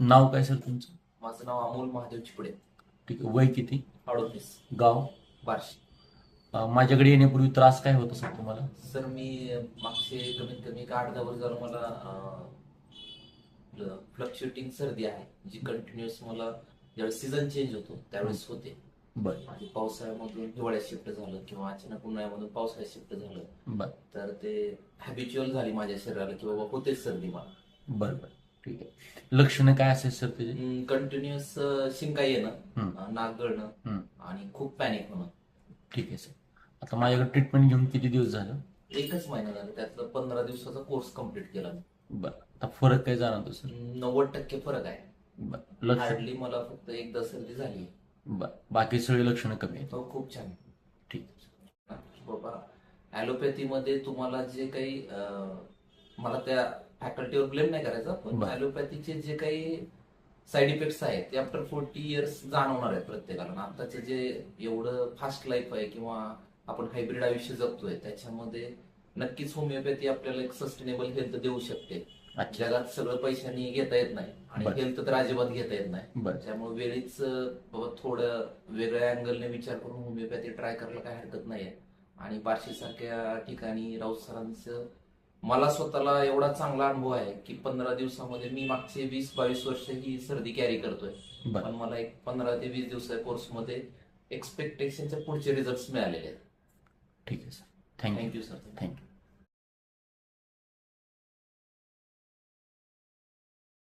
नाव काय सर तुमचं? माझं नाव अमोल महादेव चिपडे. ठीक आहे. वय किती? अडोतीस. गाव? बार्शी. अं, माझ्याकडे येण्यापूर्वी त्रास काय होता सर तुम्हाला? सर मी मागचे कमीत कमी एक आठ दहा वर्ष झालं मला फ्लक्च्युएटिंग सर्दी आहे जी कंटिन्युअस मला ज्यावेळेस सीझन चेंज होतो त्यावेळेस होते. बरं. आणि पावसाळ्यामधून हिवाळ्यात शिफ्ट झालं किंवा अचानक उन्हाळ्यामधून पावसाळ्यात शिफ्ट झालं. बरं. तर ते हॅबिच्युअल झाली माझ्या शरीराला की बाबा होतेच सर्दी मला. बरं बरं. ठीक आहे. लक्षणं काय असेल सर त्याचे? कंटिन्युअस शिंका येणं नाक गळणं. आणि खूप पॅनिक होणं. ठीक आहे सर. आता माझ्याकडे ट्रीटमेंट घेऊन किती दिवस झालं? एकच महिना झाला त्यातलं पंधरा दिवसाचा कोर्स कंप्लीट केला मी. बरं. आता फरक काय जाणवतो सर? नव्वद टक्के फरक आहे. बरं. लक्ष हार्डली मला फक्त एकदा सर्दी झाली. बरं. बाकी सगळे लक्षणं कमी आहेत. तो खूप छान. ठीक आहे बाबा ॲलोपॅथीमध्ये तुम्हाला जे काही अं, मला त्या फॅकल्टीवर ब्लेम नाही करायचा पण बरं. ॲलोपॅथीचे जे काही साईड इफेक्ट्स आहेत ते आफ्टर फोर्टी इयर्स जाणवणार आहेत प्रत्येकाला. आणि आताचं जे एवढं फास्ट लाईफ आहे किंवा आपण हायब्रिड आयुष्य जगतोय त्याच्यामध्ये नक्कीच होमिओपॅथी आपल्याला एक सस्टेनेबल हेल्थ देऊ शकते. अच्छा. जगात सगळं पैशाने घेता येत नाही आणि. हेल्थ तर अजिबात घेता येत नाही. बरं. त्यामुळे वेळीच अं, बाबा थोडं वेगळ्या अँगलने विचार करून होमिओपॅथी ट्राय करायला काही हरकत नाहीये. आणि बार्शी सारख्या ठिकाणी राऊत सरांचं मला स्वतःला एवढा चांगला अनुभव आहे की पंधरा दिवसामध्ये मी मागचे वीस बावीस वर्ष ही सर्दी कॅरी करतोय. पण मला एक पंधरा ते वीस दिवसा कोर्समध्ये एक्सपेक्टेशनच्या पुढचे रिझल्ट मिळालेले आहेत. ठीक आहे सर थँक्यू सर थँक्यू